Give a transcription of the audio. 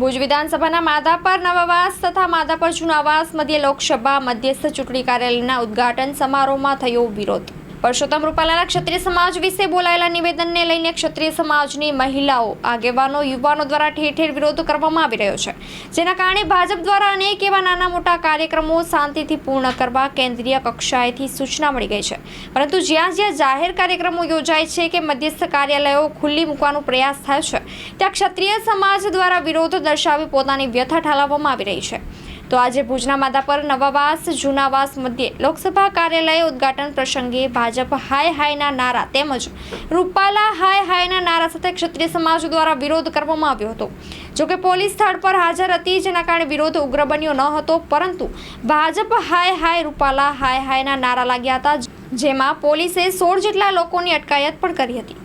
ભુજ વિધાનસભાના માધાપર નવાવાસ તથા માધાપર જૂનાવાસ મધ્ય લોકસભા મધ્યસ્થ ચૂંટણી કાર્યાલયના ઉદઘાટન સમારોહમાં થયો વિરોધ. પરસોત્તમ રૂપાલાના ક્ષત્રિય સમાજ વિશે બોલાયેલા નિવેદનને લઈને ક્ષત્રિય સમાજની મહિલાઓ, આગેવાનો, યુવાનો દ્વારા ઠેર ઠેર વિરોધ કરવામાં આવી રહ્યો છે. જેના કારણે ભાજપ દ્વારા અનેક એવા નાના મોટા કાર્યક્રમો શાંતિથી પૂર્ણ કરવા કેન્દ્રીય કક્ષાએથી સૂચના મળી ગઈ છે. પરંતુ જ્યાં જ્યાં જાહેર કાર્યક્રમો યોજાય છે કે મધ્યસ્થ કાર્યાલયો ખુલ્લી મૂકવાનો પ્રયાસ થાય છે, ત્યાં ક્ષત્રિય સમાજ દ્વારા વિરોધ દર્શાવી પોતાની વ્યથા ઠાલવવામાં આવી રહી છે. તો આજે ભુજના માધાપર નવાવાસ, જૂનાવાસ મધ્યે લોકસભા કાર્યાલય ઉદ્ઘાટન પ્રસંગે ભાજપ હાય હાયના નારા તેમજ રૂપાલા હાય હાયના નારા સાથે ક્ષત્રિય સમાજ દ્વારા વિરોધ કરવામાં આવ્યો હતો. જોકે પોલીસ સ્થળ પર હાજર હતી, જેના કારણે વિરોધ ઉગ્ર બન્યો ન હતો, પરંતુ ભાજપ હાય હાય, રૂપાલા હાય હાયના નારા લાગ્યા હતા, જેમાં પોલીસે સોળ જેટલા લોકોની અટકાયત પણ કરી હતી.